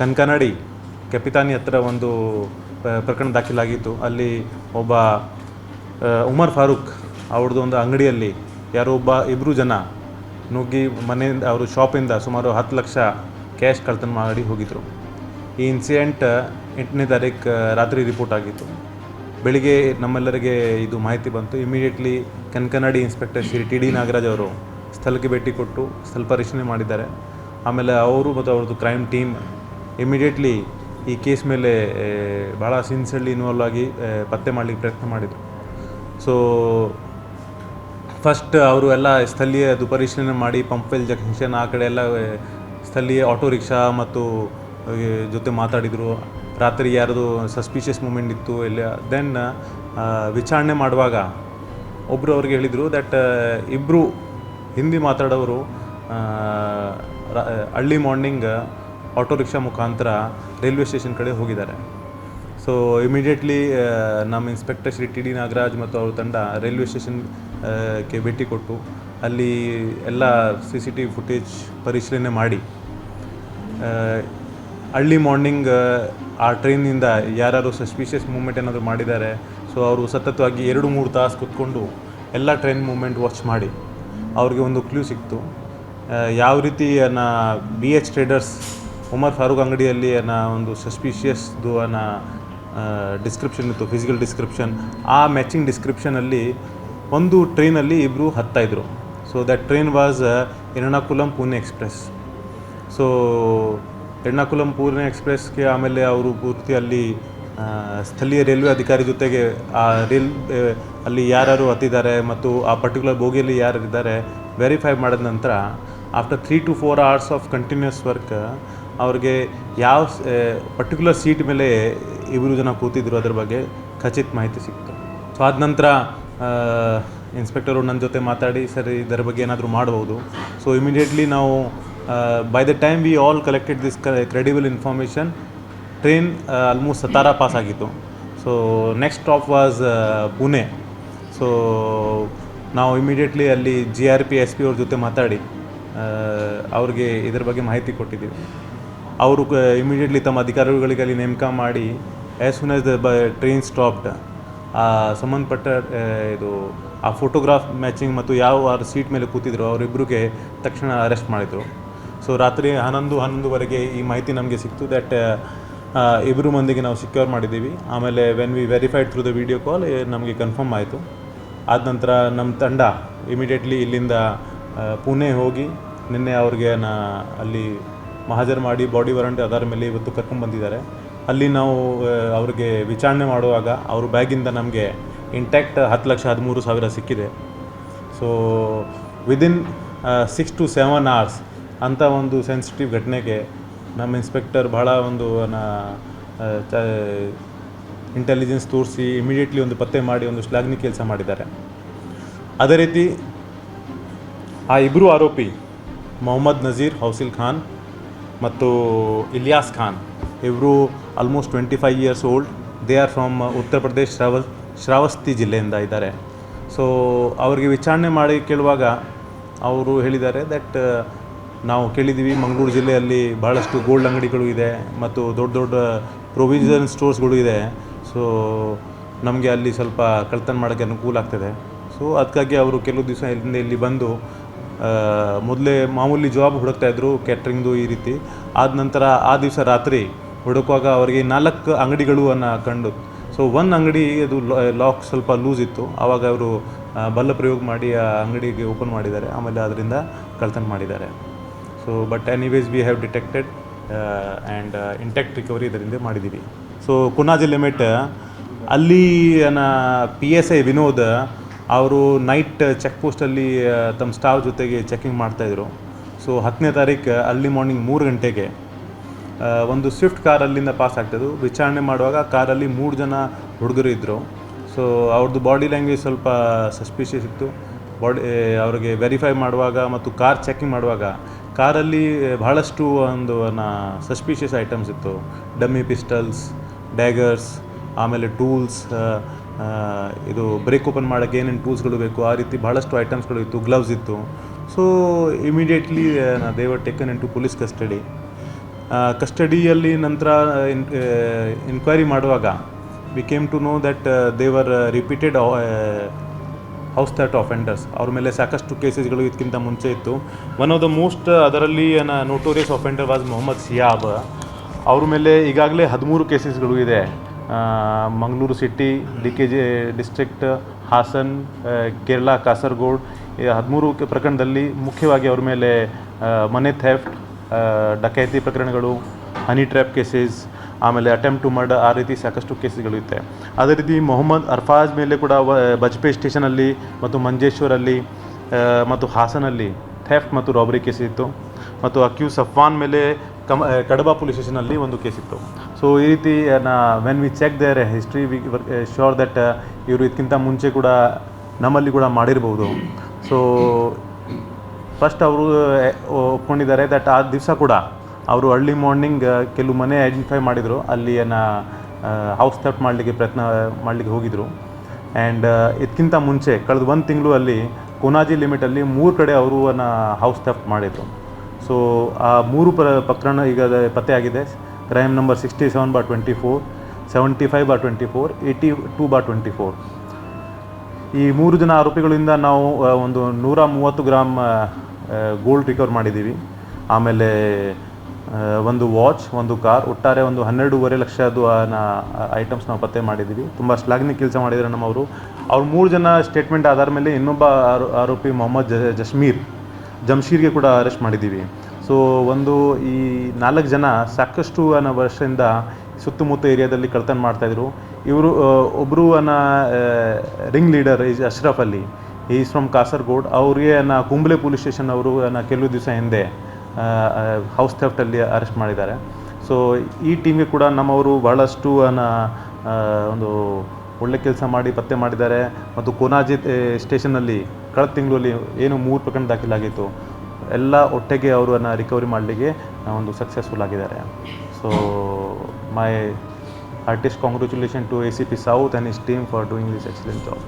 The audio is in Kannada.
ಕನ್ಕನಡಿ ಕೆಪಿತಾನಿ ಹತ್ರ ಒಂದು ಪ್ರಕರಣ ದಾಖಲಾಗಿತ್ತು. ಅಲ್ಲಿ ಒಬ್ಬ ಉಮರ್ ಫಾರೂಕ್ ಅವ್ರದ್ದು ಒಂದು ಅಂಗಡಿಯಲ್ಲಿ ಯಾರೋ ಒಬ್ಬ ಇಬ್ಬರು ಜನ ನುಗ್ಗಿ ಮನೆಯಿಂದ, ಅವರು ಶಾಪಿಂದ ಸುಮಾರು ಹತ್ತು ಲಕ್ಷ ಕ್ಯಾಶ್ ಕಳ್ತನ ಮಾಡಿ ಹೋಗಿದ್ದರು ಈ ಇನ್ಸಿಡೆಂಟ್ ಎಂಟನೇ ತಾರೀಕು ರಾತ್ರಿ ರಿಪೋರ್ಟ್ ಆಗಿತ್ತು. ಬೆಳಿಗ್ಗೆ ನಮ್ಮೆಲ್ಲರಿಗೆ ಇದು ಮಾಹಿತಿ ಬಂತು. Immediately Kankanady inspector Shri T D Nagaraj ಅವರು ಸ್ಥಳಕ್ಕೆ ಭೇಟಿ ಕೊಟ್ಟು ಸ್ಥಳ ಪರಿಶೀಲನೆ ಮಾಡಿದ್ದಾರೆ. ಆಮೇಲೆ ಅವರು ಮತ್ತು ಅವ್ರದ್ದು ಕ್ರೈಮ್ ಟೀಮ್ ಇಮಿಡಿಯೇಟ್ಲಿ ಈ ಕೇಸ್ ಮೇಲೆ ಭಾಳ ಸಿನ್ಸಿಯರ್ಲಿ ಇನ್ವಾಲ್ವ್ ಆಗಿ ಪತ್ತೆ ಮಾಡಲಿಕ್ಕೆ ಪ್ರಯತ್ನ ಮಾಡಿದರು. ಸೊ, ಫಸ್ಟ್ ಅವರು ಎಲ್ಲ ಸ್ಥಳೀಯ ದುಪರಿಶೀಲನೆ ಮಾಡಿ ಪಂಪ್ವೆಲ್ ಜಂಕ್ಷನ್ ಆ ಕಡೆ ಎಲ್ಲ ಸ್ಥಳೀಯ ಆಟೋ ರಿಕ್ಷಾ ಮತ್ತು ಜೊತೆ ಮಾತಾಡಿದರು. ರಾತ್ರಿ ಯಾರ್ದು ಸಸ್ಪಿಷಿಯಸ್ ಮೂಮೆಂಟ್ ಇತ್ತು ಎಲ್ಲ ದೆನ್ ವಿಚಾರಣೆ ಮಾಡುವಾಗ ಒಬ್ಬರು ಅವ್ರಿಗೆ ಹೇಳಿದರು ದಟ್ ಇಬ್ಬರು ಹಿಂದಿ ಮಾತಾಡೋರು ಅರ್ಲಿ ಮಾರ್ನಿಂಗ್ ಆಟೋ ರಿಕ್ಷಾ ಮುಖಾಂತರ ರೈಲ್ವೆ ಸ್ಟೇಷನ್ ಕಡೆ ಹೋಗಿದ್ದಾರೆ. ಸೊ ಇಮಿಡಿಯೇಟ್ಲಿ ನಮ್ಮ inspector Shri T D Nagaraj ಮತ್ತು ಅವ್ರ ತಂಡ ರೈಲ್ವೆ ಸ್ಟೇಷನ್ಗೆ ಭೇಟಿ ಕೊಟ್ಟು ಅಲ್ಲಿ ಎಲ್ಲ C C T V footage ಪರಿಶೀಲನೆ ಮಾಡಿ. ಅರ್ಲಿ ಮಾರ್ನಿಂಗ್ ಆ ಟ್ರೈನಿಂದ ಯಾರು ಸಸ್ಪಿಷಿಯಸ್ ಮೂಮೆಂಟ್ ಏನಾದರೂ ಮಾಡಿದ್ದಾರೆ ಸೊ ಅವರು ಸತತವಾಗಿ ಎರಡು ಮೂರು ತಾಸು ಕೂತ್ಕೊಂಡು ಎಲ್ಲ ಟ್ರೈನ್ ಮೂಮೆಂಟ್ ವಾಚ್ ಮಾಡಿ. ಅವ್ರಿಗೆ ಒಂದು ಕ್ಲೂ ಸಿಕ್ತು. ಯಾವ ರೀತಿ ನಾ B H traders Umar Farooq ಅಂಗಡಿಯಲ್ಲಿ ಏನ ಒಂದು ಸಸ್ಪಿಷಿಯಸ್ದು ಅನ್ನ ಡಿಸ್ಕ್ರಿಪ್ಷನ್ ಇತ್ತು ಫಿಸಿಕಲ್ ಡಿಸ್ಕ್ರಿಪ್ಷನ್ ಆ ಮ್ಯಾಚಿಂಗ್ ಡಿಸ್ಕ್ರಿಪ್ಷನಲ್ಲಿ ಒಂದು ಟ್ರೈನಲ್ಲಿ ಇಬ್ಬರು ಹತ್ತಾಯಿದ್ರು so that train was Ernakulam Pune express so Ernakulam Pune ಎಕ್ಸ್ಪ್ರೆಸ್ಗೆ ಆಮೇಲೆ ಅವರು ಪೂರ್ತಿ ಅಲ್ಲಿ ಸ್ಥಳೀಯ ರೈಲ್ವೆ ಅಧಿಕಾರಿ ಜೊತೆಗೆ ಆ ರೈಲ್ ಅಲ್ಲಿ ಯಾರ್ಯಾರು ಹತ್ತಿದ್ದಾರೆ ಮತ್ತು ಆ ಪರ್ಟಿಕ್ಯುಲರ್ ಬೋಗಿಯಲ್ಲಿ ಯಾರಿದ್ದಾರೆ ವೆರಿಫೈ ಮಾಡಿದ ನಂತರ after three to four hours of continuous work ಅವ್ರಿಗೆ ಯಾವ ಪರ್ಟಿಕ್ಯುಲರ್ ಸೀಟ್ ಮೇಲೆ ಇಬ್ಬರು ಜನ ಕೂತಿದ್ರು ಅದ್ರ ಬಗ್ಗೆ ಖಚಿತ ಮಾಹಿತಿ ಸಿಕ್ತು. ಸೊ ಆದ ನಂತರ ಇನ್ಸ್ಪೆಕ್ಟರು ನನ್ನ ಜೊತೆ ಮಾತಾಡಿ, ಸರಿ, ಇದರ ಬಗ್ಗೆ ಏನಾದರೂ ಮಾಡ್ಬೋದು. ಸೊ ಇಮಿಡಿಯೇಟ್ಲಿ ನಾವು by the time we all collected this credible information train almost Satara pass ಆಗಿತ್ತು. So next stop was Pune. So ನಾವು ಇಮಿಡಿಯೇಟ್ಲಿ ಅಲ್ಲಿ G R P S P ಅವ್ರ ಜೊತೆ ಮಾತಾಡಿ ಅವ್ರಿಗೆ ಇದ್ರ ಬಗ್ಗೆ ಮಾಹಿತಿ ಕೊಟ್ಟಿದ್ದೀವಿ. ಅವರು ಇಮಿಡಿಯೇಟ್ಲಿ ತಮ್ಮ ಅಧಿಕಾರಿಗಳಿಗೆ ಅಲ್ಲಿ ನೇಮಕ ಮಾಡಿ ಆ್ಯಸ್ ಸೂನ್ ಆಸ್ ದ ಬ ಟ್ರೈನ್ ಸ್ಟಾಪ್ಡ್ ಆ, ಸಂಬಂಧಪಟ್ಟ ಇದು, ಆ ಫೋಟೋಗ್ರಾಫ್ ಮ್ಯಾಚಿಂಗ್ ಮತ್ತು ಯಾವ ಸೀಟ್ ಮೇಲೆ ಕೂತಿದ್ರು, ಅವರಿಬ್ಬರಿಗೆ ತಕ್ಷಣ ಅರೆಸ್ಟ್ ಮಾಡಿದರು. ಸೊ ರಾತ್ರಿ ಹನ್ನೊಂದು, ಹನ್ನೊಂದುವರೆಗೆ ಈ ಮಾಹಿತಿ ನಮಗೆ ಸಿಕ್ತು ದ್ಯಾಟ್ ಇಬ್ಬರು ಮಂದಿಗೆ ನಾವು ಸಿಕ್ಯೂರ್ ಮಾಡಿದ್ದೀವಿ. ಆಮೇಲೆ when we verified through the video call ನಮಗೆ ಕನ್ಫರ್ಮ್ ಆಯಿತು. ಆದ ನಂತರ ನಮ್ಮ ತಂಡ ಇಮಿಡಿಯೇಟ್ಲಿ ಇಲ್ಲಿಂದ ಪುಣೆ ಹೋಗಿ, ನಿನ್ನೆ ಅವ್ರಿಗೆ ನಾ, ಅಲ್ಲಿ ಮಹಾಜರ್ ಮಾಡಿ ಬಾಡಿ ವಾರಂಟ್ ಆಧಾರ ಮೇಲೆ ಇವತ್ತು ಕರ್ಕೊಂಡು ಬಂದಿದ್ದಾರೆ. ಅಲ್ಲಿ ನಾವು ಅವರಿಗೆ ಅವ್ರಿಗೆ ವಿಚಾರಣೆ ಮಾಡುವಾಗ ಅವ್ರ ಬ್ಯಾಗಿಂದ ನಮಗೆ ಇಂಟ್ಯಾಕ್ಟ್ ಹತ್ತು ಲಕ್ಷ ಹದಿಮೂರು ಸಾವಿರ ಸಿಕ್ಕಿದೆ. So within six to seven hours ಅಂಥ ಒಂದು ಸೆನ್ಸಿಟಿವ್ ಘಟನೆಗೆ ನಮ್ಮ ಇನ್ಸ್ಪೆಕ್ಟರ್ ಭಾಳ ಒಂದು ಇಂಟೆಲಿಜೆನ್ಸ್ ತೋರಿಸಿ ಇಮಿಡಿಯೇಟ್ಲಿ ಒಂದು ಪತ್ತೆ ಮಾಡಿ ಒಂದು ಶ್ಲಾಘ್ನಿ ಕೆಲಸ ಮಾಡಿದ್ದಾರೆ. ಅದೇ ರೀತಿ ಆ ಇಬ್ಬರು ಆರೋಪಿ, ಮೊಹಮ್ಮದ್ ನಜೀರ್, ಹೌಸಿಲ್ ಖಾನ್ ಮತ್ತು ಇಲಿಯಾಸ್ ಖಾನ್, ಇವರು almost twenty five years old they are from Uttar Pradesh ಶ್ರಾವ Shravasti ಜಿಲ್ಲೆಯಿಂದ ಇದ್ದಾರೆ. ಸೊ ಅವರಿಗೆ ವಿಚಾರಣೆ ಮಾಡಿ ಕೇಳುವಾಗ ಅವರು ಹೇಳಿದ್ದಾರೆ ದಟ್ ನಾವು ಕೇಳಿದ್ದೀವಿ, ಮಂಗಳೂರು ಜಿಲ್ಲೆಯಲ್ಲಿ ಭಾಳಷ್ಟು ಗೋಲ್ಡ್ ಅಂಗಡಿಗಳು ಇದೆ ಮತ್ತು ದೊಡ್ಡ ದೊಡ್ಡ ಪ್ರೊವಿಷನ್ ಸ್ಟೋರ್ಸ್ಗಳು ಇದೆ. ಸೊ ನಮಗೆ ಅಲ್ಲಿ ಸ್ವಲ್ಪ ಕಳ್ತನ ಮಾಡೋಕ್ಕೆ ಅನುಕೂಲ ಆಗ್ತದೆ. ಸೊ ಅದಕ್ಕಾಗಿ ಅವರು ಕೆಲವು ದಿವಸ ಇಲ್ಲಿಂದ ಇಲ್ಲಿ ಬಂದು ಮೊದಲೇ ಮಾಮೂಲಿ ಜಾಬ್ ಹುಡುಕ್ತಾ ಇದ್ರು ಕ್ಯಾಟ್ರಿಂಗ್ದು ಈ ರೀತಿ. ಆದ ನಂತರ ಆ ದಿವಸ ರಾತ್ರಿ ಹುಡುಕುವಾಗ ಅವರಿಗೆ ನಾಲ್ಕು ಅಂಗಡಿಗಳು ಅನ್ನ ಕಂಡು. ಸೊ ಒಂದು ಅಂಗಡಿ ಅದು ಲಾಕ್ ಸ್ವಲ್ಪ ಲೂಸ್ ಇತ್ತು. ಆವಾಗ ಅವರು ಬಲ್ಲ ಪ್ರಯೋಗ ಮಾಡಿ ಆ ಅಂಗಡಿಗೆ ಓಪನ್ ಮಾಡಿದ್ದಾರೆ. ಆಮೇಲೆ ಅದರಿಂದ ಕಳ್ತನ ಮಾಡಿದ್ದಾರೆ. So but anyways we have detected and intact recovery ಇದರಿಂದ ಮಾಡಿದ್ದೀವಿ. ಸೊ ಕುನಾಜಿ ಲಿಮಿಟ್ ಅಲ್ಲಿ ಪಿ ಎಸ್ ಐ ವಿನೋದ್ ಅವರು ನೈಟ್ ಚೆಕ್ ಪೋಸ್ಟಲ್ಲಿ ತಮ್ಮ ಸ್ಟಾಫ್ ಜೊತೆಗೆ ಚೆಕಿಂಗ್ ಮಾಡ್ತಾಯಿದ್ರು ಸೊ ಹತ್ತನೇ ತಾರೀಕು ಅರ್ಲಿ ಮಾರ್ನಿಂಗ್ ಮೂರು ಗಂಟೆಗೆ ಒಂದು ಸ್ವಿಫ್ಟ್ ಕಾರ್ ಅಲ್ಲಿಂದ ಪಾಸ್ ಆಗ್ತಾಯಿದ್ರು ವಿಚಾರಣೆ ಮಾಡುವಾಗ ಕಾರಲ್ಲಿ ಮೂರು ಜನ ಹುಡುಗರು ಇದ್ದರು ಸೊ ಅವ್ರದ್ದು ಬಾಡಿ ಲ್ಯಾಂಗ್ವೇಜ್ ಸ್ವಲ್ಪ ಸಸ್ಪಿಷಿಯಸ್ ಇತ್ತು. ಬಾಡಿ ಅವ್ರಿಗೆ ವೆರಿಫೈ ಮಾಡುವಾಗ ಮತ್ತು ಕಾರ್ ಚೆಕಿಂಗ್ ಮಾಡುವಾಗ ಕಾರಲ್ಲಿ ಬಹಳಷ್ಟು ಒಂದು ಸಸ್ಪಿಷಿಯಸ್ ಐಟಮ್ಸ್ ಇತ್ತು. ಡಮ್ಮಿ ಪಿಸ್ಟಲ್ಸ್ ಡ್ಯಾಗರ್ಸ್ ಆಮೇಲೆ ಟೂಲ್ಸ್ ಇದು ಬ್ರೇಕ್ ಓಪನ್ ಮಾಡೋಕ್ಕೆ ಏನೇನು ಟೂಲ್ಸ್ಗಳು ಬೇಕು, ಆ ರೀತಿ ಭಾಳಷ್ಟು ಐಟಮ್ಸ್ಗಳು ಇತ್ತು ಗ್ಲವ್ಸ್ ಇತ್ತು. So immediately they were taken into police custody ಕಸ್ಟಡಿಯಲ್ಲಿ ನಂತರ ಇನ್ಕ್ವೈರಿ ಮಾಡುವಾಗ we came to know that they were repeated house theft offenders ಅವ್ರ ಮೇಲೆ ಸಾಕಷ್ಟು ಕೇಸಸ್ಗಳು ಇದಕ್ಕಿಂತ ಮುಂಚೆ ಇತ್ತು. ಒನ್ ಆಫ್ ದ ಮೋಸ್ಟ್ ಅದರಲ್ಲಿ notorious offender was Mohammed Siyab ಅವ್ರ ಮೇಲೆ ಈಗಾಗಲೇ ಹದಿಮೂರು ಕೇಸಸ್ಗಳು ಇದೆ. Mangaluru city, D K G district, Hassan Kerala, Kasaragod ಹದಿಮೂರು ಪ್ರಕರಣದಲ್ಲಿ ಮುಖ್ಯವಾಗಿ ಅವ್ರ ಮೇಲೆ ಮನೆ ಥೆಫ್ಟ್ ಡಕೈತಿ ಪ್ರಕರಣಗಳು, ಹನಿ ಟ್ರ್ಯಾಪ್ ಕೇಸಸ್, ಆಮೇಲೆ ಅಟೆಂಪ್ಟ್ ಟು ಮರ್ಡರ್ ಆ ರೀತಿ ಸಾಕಷ್ಟು ಕೇಸ್ಗಳು ಇತ್ತೆ. ಅದೇ ರೀತಿ ಮೊಹಮ್ಮದ್ ಅರ್ಫಾಜ್ ಮೇಲೆ ಕೂಡ ಬಜ್ಪೆ ಸ್ಟೇಷನಲ್ಲಿ ಮತ್ತು ಮಂಜೇಶ್ವರಲ್ಲಿ ಮತ್ತು ಹಾಸನಲ್ಲಿ ಥೆಫ್ಟ್ ಮತ್ತು ರಾಬರಿ ಕೇಸ್ ಇತ್ತು. ಮತ್ತು ಅಕ್ಯೂಸ್ ಸಫ್ವಾನ್ ಮೇಲೆ ಕಮ ಕಡಬ ಪೊಲೀಸ್ ಸ್ಟೇಷನಲ್ಲಿ ಒಂದು ಕೇಸ್ ಇತ್ತು. ಸೊ ಈ ರೀತಿ ನಾ when we check their history we sure that ಇವರು ಇದಕ್ಕಿಂತ ಮುಂಚೆ ಕೂಡ ನಮ್ಮಲ್ಲಿ ಕೂಡ ಮಾಡಿರ್ಬೋದು. ಸೊ ಫಸ್ಟ್ ಅವರು ಒಪ್ಕೊಂಡಿದ್ದಾರೆ ದಟ್ ಆ ದಿವಸ ಕೂಡ ಅವರು ಅರ್ಲಿ ಮಾರ್ನಿಂಗ್ ಕೆಲವು ಮನೆ ಐಡೆಂಟಿಫೈ ಮಾಡಿದರು. ಅಲ್ಲಿ ನಾ ಹೌಸ್ ಥೆಫ್ಟ್ ಮಾಡಲಿಕ್ಕೆ ಪ್ರಯತ್ನ, ಮಾಡಲಿಕ್ಕೆ ಹೋಗಿದ್ರು. ಆ್ಯಂಡ್ ಇದಕ್ಕಿಂತ ಮುಂಚೆ, ಕಳೆದ ಒಂದು ತಿಂಗಳು ಅಲ್ಲಿ ಕೊನಾಜಿ ಲಿಮಿಟಲ್ಲಿ ಮೂರು ಕಡೆ ಅವರು ಹೌಸ್ ಥೆಫ್ಟ್ ಮಾಡಿದರು. ಸೊ ಆ ಮೂರು ಪ್ರ ಪ್ರಕರಣ ಈಗ ಪತ್ತೆ ಆಗಿದೆ crime number sixty seven bar twenty four seventy five bar twenty four eighty two bar twenty four ಈ ಮೂರು ಜನ ಆರೋಪಿಗಳಿಂದ ನಾವು ಒಂದು ನೂರ ಮೂವತ್ತು ಗ್ರಾಮ್ ಗೋಲ್ಡ್ ರಿಕವರ್ ಮಾಡಿದ್ದೀವಿ. ಆಮೇಲೆ ಒಂದು ವಾಚ್ ಒಂದು ಕಾರ್ ಒಟ್ಟಾರೆ ಒಂದು ಹನ್ನೆರಡೂವರೆ ಲಕ್ಷದ್ದು ಐಟಮ್ಸ್ ನಾವು ಪತ್ತೆ ಮಾಡಿದ್ದೀವಿ. ತುಂಬ ಶ್ಲಾಘನೆ ಕೆಲಸ ಮಾಡಿದ್ದಾರೆ ನಮ್ಮವರು. ಅವ್ರು ಮೂರು ಜನ ಸ್ಟೇಟ್ಮೆಂಟ್ ಆಧಾರ ಮೇಲೆ ಇನ್ನೊಬ್ಬ ಆರೋ- ಆರೋಪಿ ಮೊಹಮ್ಮದ್ ಜಶ್ಮೀರ್. ಜಮ್ಶೀರ್ಗೆ ಕೂಡ ಅರೆಸ್ಟ್ ಮಾಡಿದ್ದೀವಿ. ಸೊ ಒಂದು ಈ ನಾಲ್ಕು ಜನ ಸಾಕಷ್ಟು ಅನ್ನೋ ವರ್ಷದಿಂದ ಸುತ್ತಮುತ್ತ ಏರಿಯಾದಲ್ಲಿ ಕಳ್ತನ ಮಾಡ್ತಾಯಿದ್ರು ಇವರು ಒಬ್ಬರು ಅನ್ನ ring leader is Ashraf Ali is from Kasaragod. ಅವ್ರಿಗೆ ಅನ್ನ ಕುಂಬ್ಳೆ ಪೊಲೀಸ್ ಸ್ಟೇಷನ್ ಅವರು ಅನ್ನ ಕೆಲವು ದಿವಸ ಹಿಂದೆ ಹೌಸ್ ಥೆಫ್ಟಲ್ಲಿ ಅರೆಸ್ಟ್ ಮಾಡಿದ್ದಾರೆ. ಸೊ ಈ ಟೀಮ್ಗೆ ಕೂಡ ನಮ್ಮವರು ಬಹಳಷ್ಟು ಅನ್ನ ಒಂದು ಒಳ್ಳೆ ಕೆಲಸ ಮಾಡಿ ಪತ್ತೆ ಮಾಡಿದ್ದಾರೆ. ಮತ್ತು ಕೊನಾಜಿ ಸ್ಟೇಷನ್ನಲ್ಲಿ ಕಳೆದ ತಿಂಗಳಲ್ಲಿ ಏನು ಮೂರು ಪ್ರಕರಣ ದಾಖಲಾಗಿತ್ತು, ಎಲ್ಲ ಒಟ್ಟಿಗೆ ಅವರನ್ನು ರಿಕವರಿ ಮಾಡಲಿಕ್ಕೆ ಒಂದು ಸಕ್ಸಸ್ಫುಲ್ ಆಗಿದ್ದಾರೆ. So my heartiest congratulation to A C P south and his team for doing this excellent job